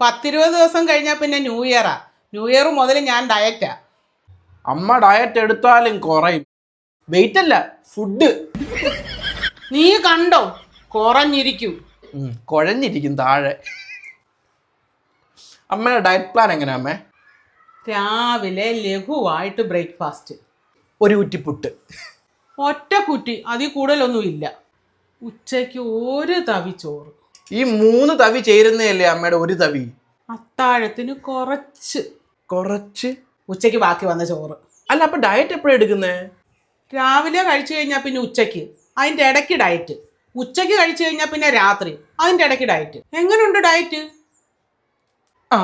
പത്തിരുപത് ദിവസം കഴിഞ്ഞാൽ പിന്നെ ന്യൂ ഇയറാ. ന്യൂ ഇയർ മുതൽ ഞാൻ ഡയറ്റാ അമ്മ ഡയറ്റ് എടുത്താലും കുറയും. വെയിറ്റ് അല്ല ഫുഡ് നീ കണ്ടോ? കുറഞ്ഞിരിക്കും. കുഴഞ്ഞിരിക്കും താഴെ. അമ്മയുടെ ഡയറ്റ് പ്ലാൻ എങ്ങനെയാ അമ്മേ? രാവിലെ ലഘുവായിട്ട് ബ്രേക്ക്ഫാസ്റ്റ് ഒരു കുറ്റിപ്പുട്ട്. ഒറ്റ കുറ്റി അതിൽ കൂടുതലൊന്നും ഇല്ല ഉച്ചയ്ക്ക് ഒരു തവി ചോറ്. ഈ മൂന്ന് തവി ചേരുന്നതല്ലേ അമ്മയുടെ ഒരു തവി? അത്താഴത്തിന് കുറച്ച്. കുറച്ച്? ഉച്ചയ്ക്ക് ബാക്കി വന്ന ചോറ്. അല്ല അപ്പൊ ഡയറ്റ് എപ്പോഴാണ് എടുക്കുന്നേ? രാവിലെ കഴിച്ചു കഴിഞ്ഞാൽ പിന്നെ ഉച്ചയ്ക്ക്. അതിന്റെ ഇടയ്ക്ക് ഡയറ്റ് ഉച്ചയ്ക്ക് കഴിച്ചു കഴിഞ്ഞാൽ പിന്നെ രാത്രി. അതിന്റെ ഇടയ്ക്ക് ഡയറ്റ് എങ്ങനെയുണ്ട് ഡയറ്റ് ആ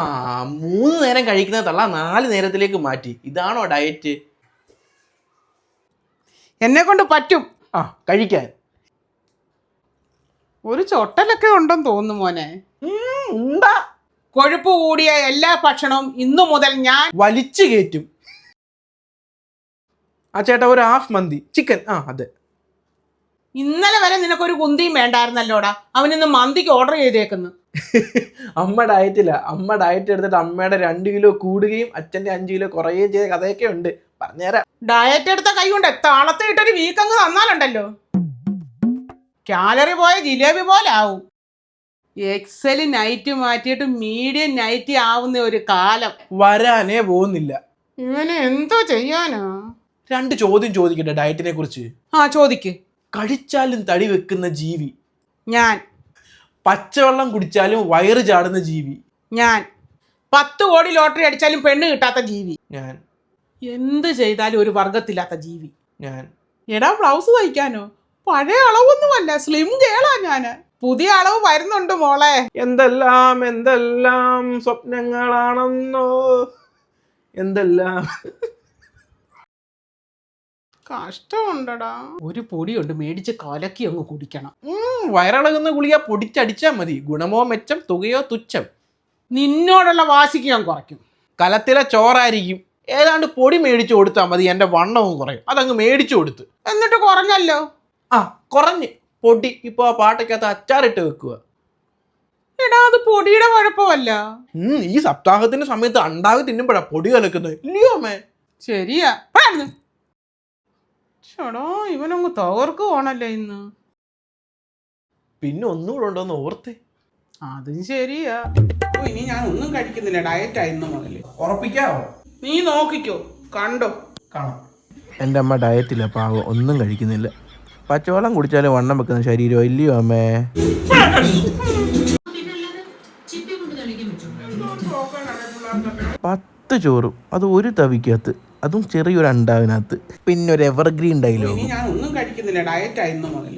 മൂന്ന് നേരം കഴിക്കുന്നതല്ല നാല് നേരത്തിലേക്ക് മാറ്റി. ഇതാണോ ഡയറ്റ് എന്നെ കൊണ്ട് പറ്റും. ആ കഴിക്കാൻ. ഒരു ചൊട്ടലൊക്കെ ഉണ്ടെന്ന് തോന്നുന്നു മോനെ. ഉണ്ടാ. കൊഴുപ്പ് കൂടിയ എല്ലാ ഭക്ഷണവും ഇന്നു മുതൽ ഞാൻ വലിച്ചു കയറ്റും. ആ ചേട്ടാ ഒരു ഹാഫ് മന്തി. ചിക്കൻ ആ അതെ. ഇന്നലെ വരെ നിനക്കൊരു കുന്തിയും വേണ്ടായിരുന്നല്ലോടാ? അവനിന്ന് മന്തിക്ക് ഓർഡർ ചെയ്തേക്കുന്നു. അമ്മ ഡയറ്റില്ല അമ്മ ഡയറ്റ് എടുത്തിട്ട് അമ്മയുടെ രണ്ട് കിലോ കൂടുകയും അച്ഛന്റെ അഞ്ച് കിലോ കുറയുകയും ചെയ്ത കഥയൊക്കെ ഉണ്ട്. പറഞ്ഞുതരാം. ഡയറ്റ് എടുത്ത കൈ കൊണ്ട് താളത്തെ ഇട്ടൊരു വീക്കങ്ങ് തന്നാലുണ്ടല്ലോ. കാലറി പോയ ജിലേബി പോലെ ആവും എക്സൽ നൈറ്റ് മാറ്റിയിട്ട് മീഡിയം നൈറ്റ് ആവുന്ന ഒരു കാലം. വരാനേ പോകുന്നില്ല. ഇവന് എന്തോ ചെയ്യാനാ? രണ്ട് ചോദ്യം ചോദിക്കട്ടെ ഡയറ്റിനെ കുറിച്ച്? ആ ചോദിക്ക്. കഴിച്ചാലും തടി വെക്കുന്ന ജീവി. ഞാൻ. പച്ചവെള്ളം കുടിച്ചാലും വയറ് ചാടുന്ന ജീവി. ഞാൻ. പത്ത് കോടി ലോട്ടറി അടിച്ചാലും പെണ്ണ് കിട്ടാത്ത ജീവി. ഞാൻ. എന്ത് ചെയ്താലും ഒരു വർഗത്തില്ലാത്ത ജീവി. ഞാൻ. എടാ ബ്ലൗസ് തയ്ക്കാനോ? പഴയ അളവൊന്നുമല്ല സ്ലിം കേളാ ഞാൻ. പുതിയ അളവ് വരുന്നുണ്ട് മോളെ. എന്തെല്ലാം എന്തെല്ലാം സ്വപ്നങ്ങളാണെന്നോ. എന്തെല്ലാം. കഷ്ടമുണ്ടടാ. ഒരു പൊടിയുണ്ട് മേടിച്ച് കലക്കി അങ്ങ് കുടിക്കണം. ഉം, വയറിളകുന്ന ഗുളിക പൊടിച്ചടിച്ചാൽ മതി. ഗുണമോ മെച്ചം തുകയോ തുച്ഛം. നിന്നോടുള്ള വാശിക്ക് ഞാൻ കുറയ്ക്കും. കലത്തിലെ ചോറായിരിക്കും. ഏതാണ്ട് പൊടി മേടിച്ചു കൊടുത്താൽ മതി എന്റെ വണ്ണവും കുറയും. അതങ്ങ് മേടിച്ചു കൊടുത്ത്. എന്നിട്ട് കുറഞ്ഞല്ലോ? ആ കുറഞ്ഞ്. പൊടി. ഇപ്പോൾ ആ പാട്ടയ്ക്കകത്ത് അച്ചാറിട്ട് വെക്കുക. എടാ അത് പൊടിയുടെ കുഴപ്പമല്ല. ഉം, ഈ സപ്താഹത്തിന്റെ സമയത്ത് അണ്ടാവ് തിന്നുമ്പോഴാ പൊടി കലക്കുന്നത്. ഇല്ലയോ അമ്മേ? ശരിയാ. പോടാ ഇവനങ്ങ് തകർക്ക് പോണല്ലേ ഇന്ന്. പിന്നെ ഒന്നുകൂടെ ഉണ്ടോന്ന് ഓർത്തേ. അതും ശരിയാ. ഓ, ഇനി ഞാൻ ഒന്നും കഴിക്കുന്നില്ല. ഡയറ്റ് ആയിരുന്നു മുതൽ. ഉറപ്പിക്കാവോ? നീ നോക്കിക്കോ. കണ്ടോ? കാണാം. എന്റെ അമ്മ ഡയറ്റില്ല പാവം ഒന്നും കഴിക്കുന്നില്ല. പച്ചവെള്ളം കുടിച്ചാലും വണ്ണം വെക്കുന്ന ശരീരം ഇല്ലയോ അമ്മേ? പത്ത് ചോറും അത് ഒരു തവിക്കകത്ത് അതും ചെറിയൊരു അണ്ടാവിനകത്ത് പിന്നെ ഒരു എവർഗ്രീൻ ഡയലോഗ് ഞാൻ ഒന്നും കഴിക്കുന്നില്ല ഡയറ്റ് ആയിരുന്നു മുതൽ